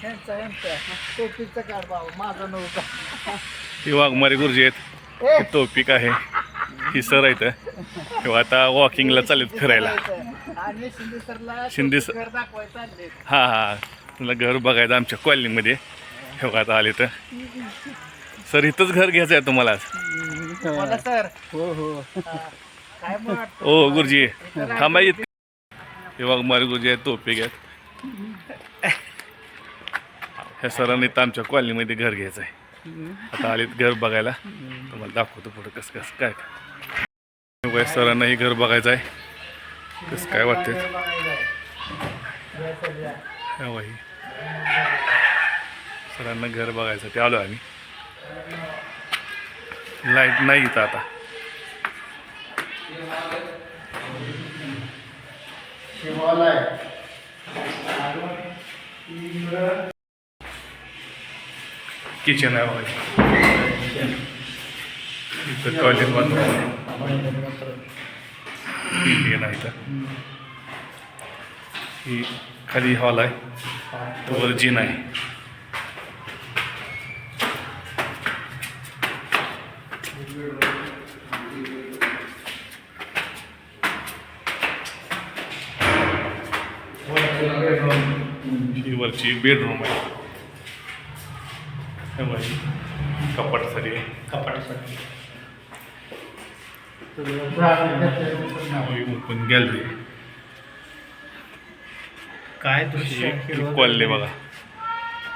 ह्यांचा ह्यांचा टोपीचा काढ बाबा माझा नव्हता ही वाघमारी गुरुजी आहेत. ही टोपिक आहे. ही सर आहेत. किंवा आता वॉकिंगला चालेत फिरायला. आणि शिंदे सरला शिंदे सर- घर दाखवायचं चालले हा हा. तुला घर बघायचं आमच्या कॉलनीमध्ये. हे बघा आता आले तर सर इथंच घर घ्यायचं आहे तुम्हाला. सर? हो हो. काय मग वाटतं? ओ गुरुजी. थांबा इथं. हे वाघमारी गुरुजी आहेत टोपिक आहेत. ह्या सरांनी तर आमच्या कॉलनीमध्ये घर घ्यायचं आहे आता आलेत घर बघायला. तुम्हाला दाखवतो पुढं कसं कसं काय काय. सरांनाही घर बघायचं आहे कसं काय वाटते ह्या सरांना घर बघायसाठी आलो आम्ही. लाइट नाही इथं आता. शिवालय. किचन आहे बघा इथं टॉयलेट बाथरूम इंडियन आहे इथं ही खाली हॉल आहे वर जिन आहे ही वरची बेडरूम आहे बघा, ही कपाटासाठी आहे. ही ओपन गॅलरी. काय कॉलनी बघा.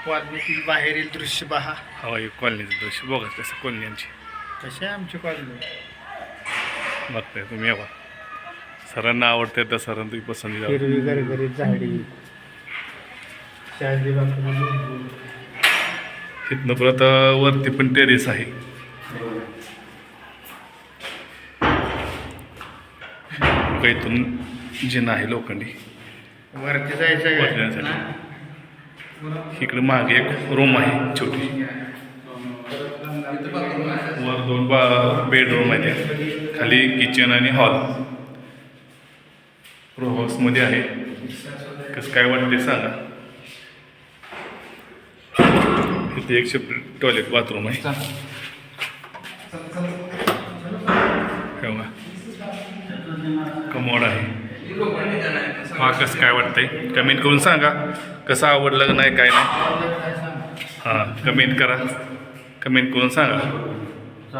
कॉलनीतील बाहेरील दृश्य पहा. हवा ही कॉलनीचं दृश्य. बघा कसं कॉलनीची कशी आहे आमची कॉलनी? बघताय तुम्ही यावा सरांना आवडते त्या सरांना तुम्ही पसंती जाऊ हिरवी गरगरीत झाडी. तिथनं परत वरती पण टेरेस आहे. कैतून जिना आहे लोखंडी. वरती जायचं. इकडे मागे एक रूम आहे छोटी. वर दोन बा बेडरूम आहे त्या खाली किचन आणि हॉल रो हाऊसमध्ये आहे. कसं काय वाटते सांगा. इथे एक सेपरेट टॉयलेट बाथरूम आहे. कमोड आहे. हा कसं काय वाटतंय? कमेंट करून सांगा. कसं आवडलं नाही काय नाही? हां कमेंट करा. कमेंट करून सांगा.